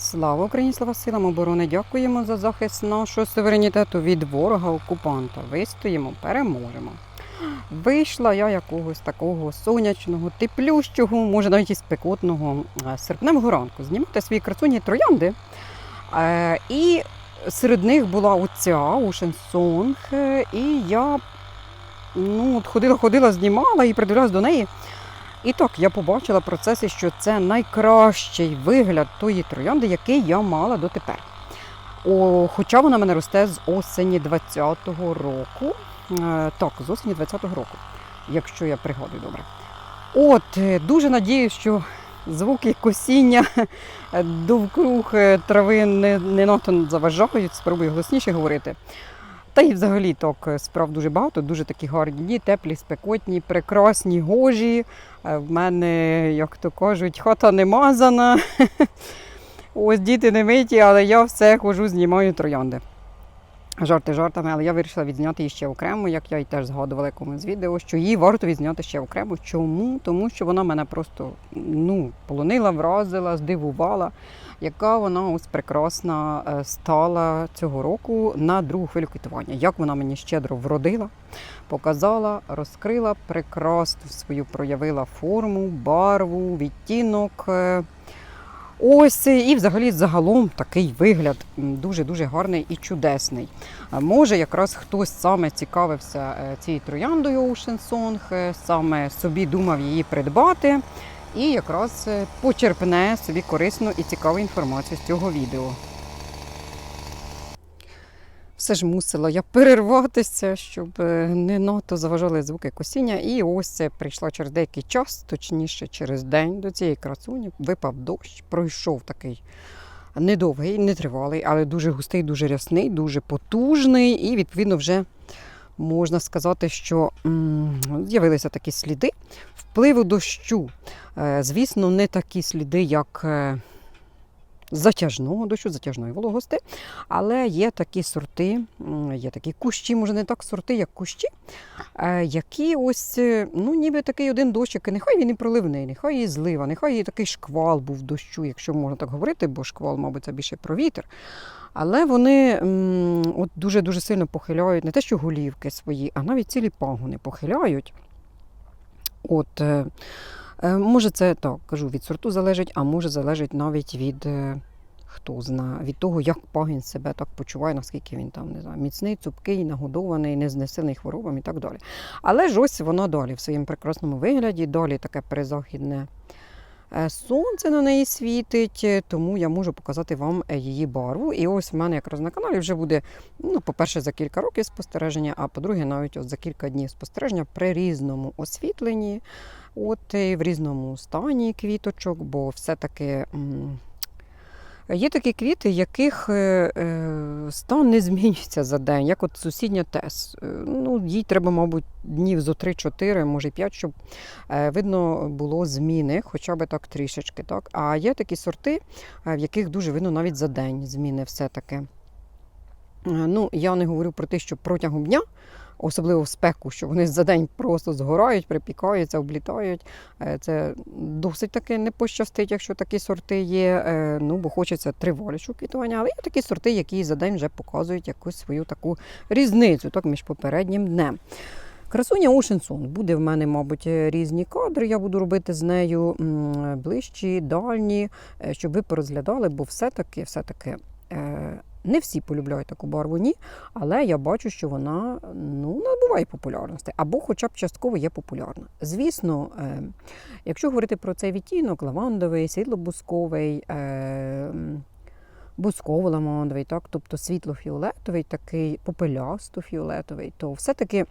Слава Україні, слава силам оборони! Дякуємо за захист нашого суверенітету від ворога окупанта. Вистоїмо, переможемо. Вийшла я якогось такого сонячного, теплющого, може навіть і спекотного е, серпневого ранку знімати свої красуні троянди. Е, І серед них була оця Ocean Song, е, і я ну, от ходила, ходила, знімала і придивлялась до неї. І так, я побачила в процесі, що це найкращий вигляд тої троянди, який я мала дотепер. О, хоча вона мене росте з осені 20-го року. Е, так, з осені 20-го року, якщо я пригадую добре. От, е, дуже надіюсь, що звуки косіння довкруг е, трави не, не надто заважають, спробую голосніше говорити. Та й взагалі так е, справ дуже багато, дуже такі гарні теплі, спекотні, прекрасні, гожі. Е, В мене, як то кажуть, хата не мазана. Ось діти не миті, але я все хожу, знімаю троянди. Жарти жартами, але я вирішила відзняти її ще окремо, як я і теж згадувала в якомусь відео, що її варто відзняти ще окремо. Чому? Тому що вона мене просто ну, полонила, вразила, здивувала, яка вона ось прекрасна е, стала цього року на другу хвилю квітування. Як вона мені щедро вродила, показала, розкрила прекрасну свою проявила форму, барву, відтінок. Ось і взагалі загалом такий вигляд дуже-дуже гарний і чудесний. Може, якраз хтось саме цікавився е, цією трояндою Ocean Song, е, саме собі думав її придбати, і якраз е, почерпне собі корисну і цікаву інформацію з цього відео. Все ж мусила я перерватися, щоб е, не надто заважали звуки косіння. І ось е, прийшла через деякий час, точніше через день до цієї красуні. Випав дощ, пройшов такий недовгий, нетривалий, але дуже густий, дуже рясний, дуже потужний. І відповідно вже можна сказати, що з'явилися такі сліди впливу дощу. Е, Звісно, не такі сліди, як. Затяжного дощу, затяжної вологости, але є такі сорти, є такі кущі, може не так сорти, як кущі, е, які ось, е, ну ніби такий один дощик, і нехай він і проливний, нехай і злива, нехай і такий шквал був дощу, якщо можна так говорити, бо шквал, мабуть, це більше про вітер. Але вони от дуже-дуже сильно похиляють не те, що голівки свої, а навіть цілі пагони похиляють. От, е, може, це так кажу, від сорту залежить, а може залежить навіть від. е, Хто знає, від того, як пагін себе так почуває, наскільки він там не знаю, міцний, цупкий, нагодований, не знесений хворобам і так далі. Але ж ось воно далі в своєму прекрасному вигляді, далі таке перезахідне е, сонце на неї світить, е, тому я можу показати вам е, її барву. І ось в мене якраз на каналі вже буде, ну, по-перше, за кілька років спостереження, а по-друге, навіть от за кілька днів спостереження при різному освітленні, от в різному стані квіточок, бо все-таки. Є такі квіти, яких е, е, стан не змінюється за день, як от сусідня тес. Е, Ну, їй треба, мабуть, днів зо 3-4, може 5, щоб видно було зміни, хоча б так трішечки. Так? А є такі сорти, в яких дуже видно навіть за день зміни все-таки. Ну, я не говорю про те, що протягом дня, особливо в спеку, що вони за день просто згорають, припікаються, облітають. Е, Це досить таки не пощастить, якщо такі сорти є. е, Ну, бо хочеться тривалішого квітування, але є такі сорти, які за день вже показують якусь свою таку різницю так, між попереднім днем. Красуня Ocean Буде в мене, мабуть, різні кадри. Я буду робити з нею ближчі, дальні, е, щоб ви порозглядали, бо все-таки, все-таки. Не всі полюбляють таку барву, ні, але я бачу, що вона ну, набуває популярності або хоча б частково є популярна. Звісно, е, якщо говорити про цей відтінок, лавандовий, світлобусковий, е, бусково-лавандовий, так, тобто світло-фіолетовий, такий попелясто-фіолетовий, то все-таки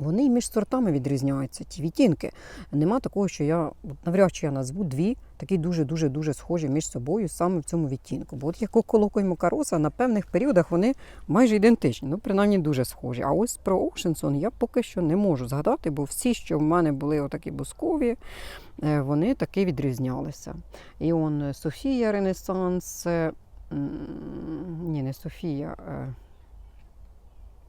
вони між сортами відрізняються, ті відтінки. Нема такого, що я навряд чи я назву дві такі дуже-дуже дуже схожі між собою саме в цьому відтінку. Бо от як колоко і макароса на певних періодах вони майже ідентичні, ну принаймні дуже схожі. А ось про Oceanson я поки що не можу згадати, бо всі, що в мене були отакі бускові, е, вони таки відрізнялися. І он Софія Ренесанс, е, ні, не Софія, е,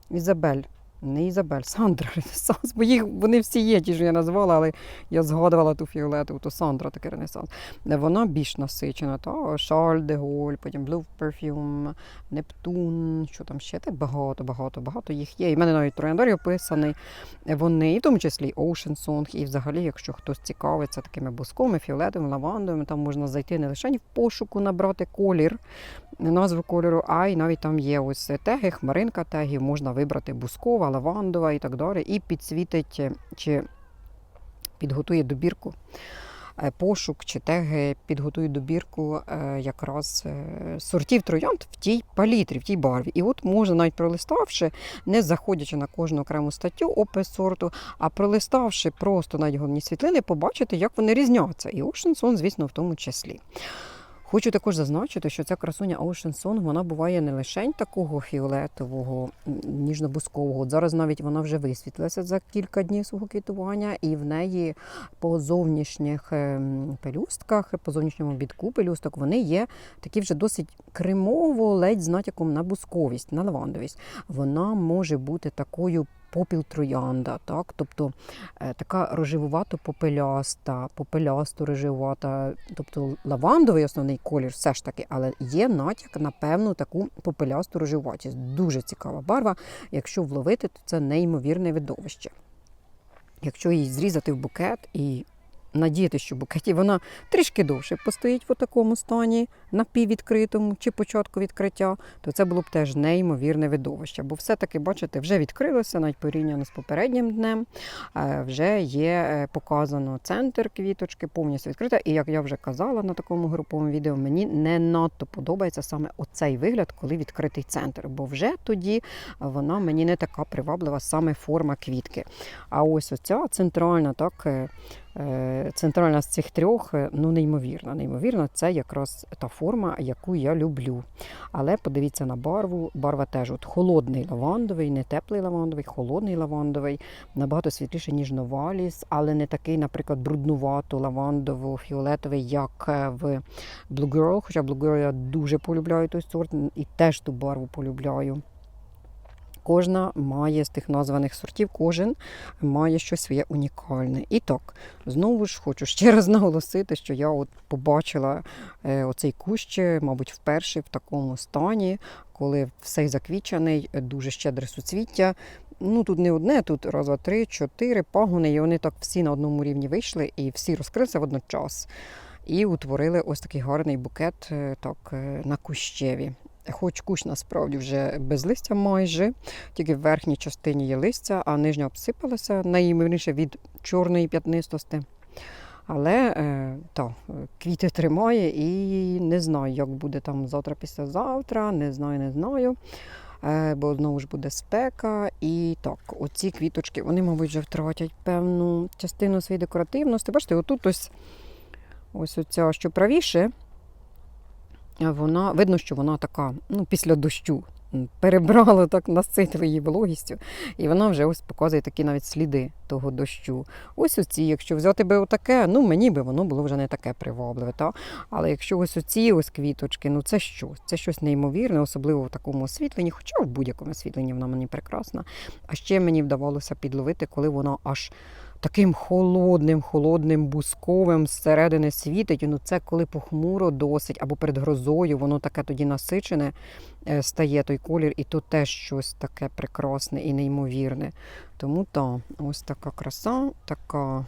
Ізабель Не Ізабель, Сандра Ренесанс. Бо їх вони всі є, ті, що я назвала, але я згадувала ту фіолетову, то Сандра таке Ренесанс. Е, Вона більш насичена. Та Шарль де Голь, потім Blue Perfume, Нептун, що там ще так багато, багато, багато їх є. І в мене навіть трояндарі описаний. Вони, і в тому числі Ocean Song, і взагалі, якщо хтось цікавиться такими бусками, фіолетовими, лавандовими, там можна зайти не лише в пошуку, набрати колір, назву кольору, а й навіть там є ось теги, хмаринка тегів, можна вибрати бускова, лавандова і так далі, і підсвітить е, чи підготує добірку. е, Пошук чи теги підготують добірку е, якраз сортів троянд в тій палітрі, в тій барві. І от можна навіть пролиставши, не заходячи на кожну окрему статтю опис сорту, а пролиставши просто навіть головні світлини, побачити, як вони різняться. І Sun, звісно, в тому числі. Хочу також зазначити, що ця красуня Ocean Sun, вона буває не лише такого фіолетового, ніжно-бускового. От зараз навіть вона вже висвітлилася за кілька днів свого квітування, і в неї по зовнішніх ем, пелюстках, по зовнішньому бітку пелюсток, вони є такі вже досить кремово, ледь з натяком на бусковість, на лавандовість. Вона може бути такою попіл троянда, так? тобто е, така рожевувато попеляста, попелясто рожевувата, тобто лавандовий основний колір все ж таки, але є натяк на певну таку попелясту рожевуватість. Дуже цікава барва. Якщо вловити, то це неймовірне видовище. Якщо її зрізати в букет і надіяти, що букеті вона трішки довше постоїть в такому стані, напіввідкритому чи початку відкриття, то це було б теж неймовірне видовище. Бо все-таки, бачите, вже відкрилося, навіть порівняно з попереднім днем, е, вже є е, показано центр квіточки, повністю відкрита. І як я вже казала на такому груповому відео, мені не надто подобається саме оцей вигляд, коли відкритий центр. Бо вже тоді вона мені не така приваблива, саме форма квітки. А ось оця центральна, так. Е, Центральна з цих трьох, е, ну неймовірна. Неймовірна, це якраз та форма, яку я люблю. Але подивіться на барву. Барва теж от холодний лавандовий, не теплий лавандовий, холодний лавандовий, набагато світліше, ніж новаліс, але не такий, наприклад, бруднувато лавандово-фіолетовий, як е, в Blue Girl. Хоча Blue Girl я дуже полюбляю той сорт і теж ту барву полюбляю. Кожна має з тих названих сортів, кожен має щось своє унікальне. І так, знову ж хочу ще раз наголосити, що я от побачила е, оцей кущ, мабуть, вперше в такому стані, коли все заквічений, дуже щедре суцвіття. Ну тут не одне, тут раз, два, три, чотири пагони, і вони так всі на одному рівні вийшли і всі розкрилися водночас. І утворили ось такий гарний букет е, так, е, на кущеві. Хоч кущ насправді вже без листя майже, тільки в верхній частині є листя, а нижня обсипалася, найімовірніше від чорної п'ятнистости. Але е, та, квіти тримає і не знаю, як буде там завтра післязавтра, не знаю, не знаю. Е, бо знову ж буде спека. І так, оці квіточки, вони, мабуть, вже втратять певну частину своєї декоративності. Бачите, отут ось, ось оця, що правіше, вона, видно, що вона така, ну, після дощу. Перебрала так наситила її вологістю, і вона вже ось показує такі навіть сліди того дощу. Ось оці, якщо взяти би отаке, ну мені би воно було вже не таке привабливе. Та? Але якщо ось оці ось квіточки, ну це що? Це щось неймовірне, особливо в такому освітленні, хоча в будь-якому освітленні вона мені прекрасна. А ще мені вдавалося підловити, коли вона аж таким холодним, холодним, бусковим зсередини світить. Ну це коли похмуро досить, або перед грозою, воно таке тоді насичене стає той колір, і то теж щось таке прекрасне і неймовірне. Тому так, ось така краса, така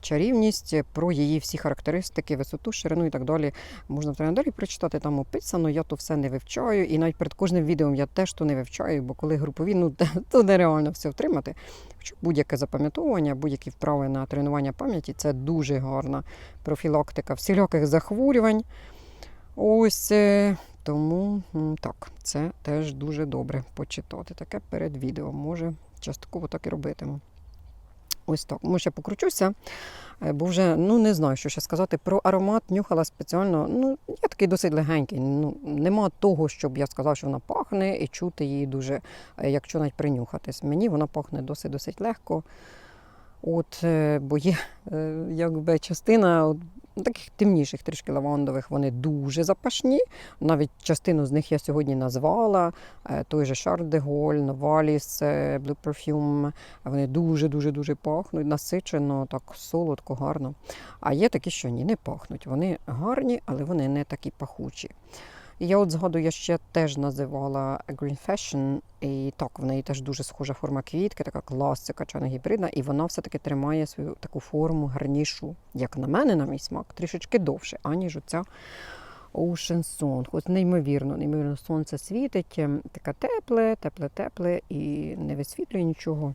чарівність про її всі характеристики, висоту, ширину і так далі. Можна в тренері прочитати, там описано. Я то все не вивчаю. І навіть перед кожним відео я теж то не вивчаю, бо коли групові, ну то нереально все втримати. Будь-яке запам'ятовування, будь-які вправи на тренування пам'яті це дуже гарна профілактика всіляких захворювань. Ось е, тому так, це теж дуже добре почитати. Таке перед відео. Може, частково так і робитиму. Ось так. Може, я покручуся, е, бо вже ну, не знаю, що ще сказати. Про аромат нюхала спеціально. Ну, я такий досить легенький. Ну, нема того, щоб я сказав, що вона пахне, і чути її дуже, е, якщо навіть принюхатись. Мені вона пахне досить-досить легко. От, бо є якби частина таких темніших трішки лавандових, вони дуже запашні. Навіть частину з них я сьогодні назвала. Е, Той же Шар де Голь, Новаліс, Blue Perfume. Вони дуже-дуже-дуже пахнуть, насичено, так солодко, гарно. А є такі, що ні, не пахнуть. Вони гарні, але вони не такі пахучі. Я от згадую, я ще теж називала Green Fashion, і так, в неї теж дуже схожа форма квітки, така класика, не гібридна, і вона все-таки тримає свою таку форму гарнішу, як на мене, на мій смак, трішечки довше, аніж оця Ocean Song. От неймовірно, неймовірно, сонце світить, ем, таке тепле, тепле, тепле і не висвітлює нічого.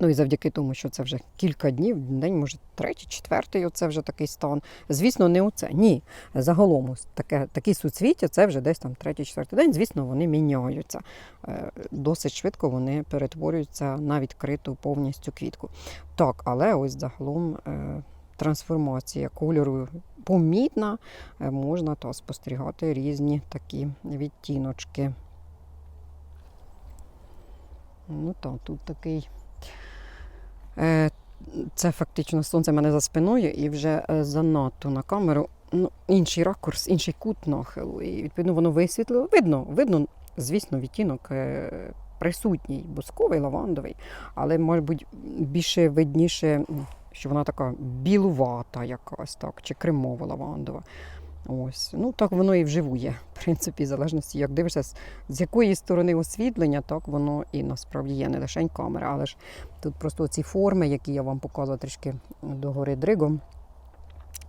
Ну і завдяки тому, що це вже кілька днів, день, може, третій, четвертий, оце вже такий стан. Звісно, не оце. Ні. Загалом таке, такі суцвіття, це вже десь там третій, четвертий день. Звісно, вони міняються. Е, Досить швидко вони перетворюються на відкриту повністю квітку. Так, але ось загалом е, трансформація кольору помітна, е, можна то спостерігати різні такі відтіночки. Ну так, тут такий. Е, Це фактично сонце мене за спиною і вже е, занадто на камеру. Ну, інший ракурс, інший кут нахилу. І відповідно воно висвітлило. Видно, видно, звісно, відтінок е, присутній, бусковий, лавандовий, але, може бути, більше видніше, що вона така білувата якась, так, чи кремово лавандова. Ось. Ну, так воно і вживу є. В принципі, в залежності, як дивишся, з- якої сторони освітлення, так воно і насправді є не лише камера, але ж тут просто ці форми, які я вам показувала трішки догори дригом.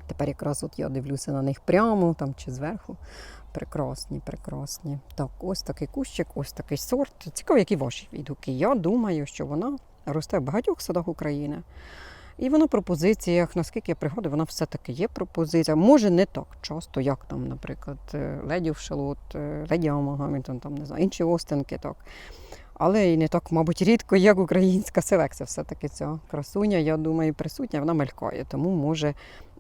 Тепер якраз от я дивлюся на них прямо там чи зверху. Прекрасні, прекрасні. Так, ось такий кущик, ось такий сорт. Цікаво, які ваші відгуки. Я думаю, що вона росте в багатьох садах України. І вона в пропозиціях, наскільки я пригадую, вона все-таки є пропозиція. Може, не так часто, як там, наприклад, е, леді Шалот, леді Амагамінтон, там не знаю, інші остинки, так. Але і не так, мабуть, рідко, як українська селекція. Все-таки ця красуня, я думаю, присутня, вона мелькає. Тому, може,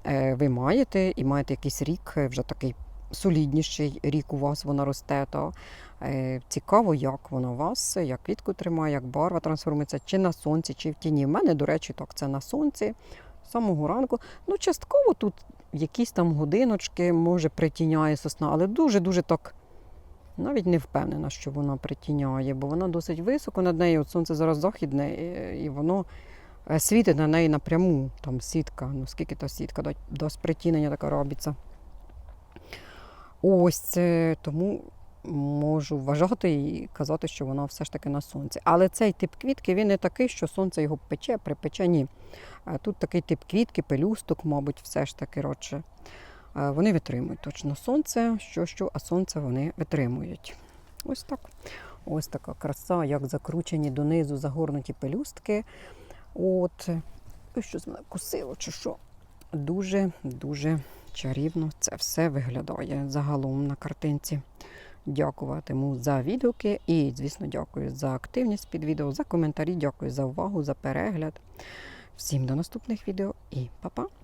е, ви маєте і маєте якийсь рік, е, вже такий солідніший рік у вас вона росте. То е, цікаво, як вона у вас, як квітку тримає, як барва трансформується, чи на сонці, чи в тіні. В мене, до речі, так, це на сонці з самого ранку. Ну, частково тут якісь там годиночки, може, притіняє сосна, але дуже-дуже так. Навіть не впевнена, що вона притіняє, бо вона досить високо над нею. От сонце зараз західне, і- воно е, світить на неї напряму. Там сітка. Ну скільки то сітка, до, до спритінення така робиться. Ось тому можу вважати і казати, що вона все ж таки на сонці. Але цей тип квітки він не такий, що сонце його пече, припече. Ні. Тут такий тип квітки, пелюсток, мабуть, все ж таки родше. Вони витримують точно сонце, що, що, а сонце вони витримують. Ось так. Ось така краса, як закручені донизу загорнуті пелюстки. От, ой, що з мене кусило, чи що. Дуже-дуже чарівно це все виглядає загалом на картинці. Дякуватиму за відгуки і, звісно, дякую за активність під відео, за коментарі, дякую за увагу, за перегляд. Всім до наступних відео і па-па!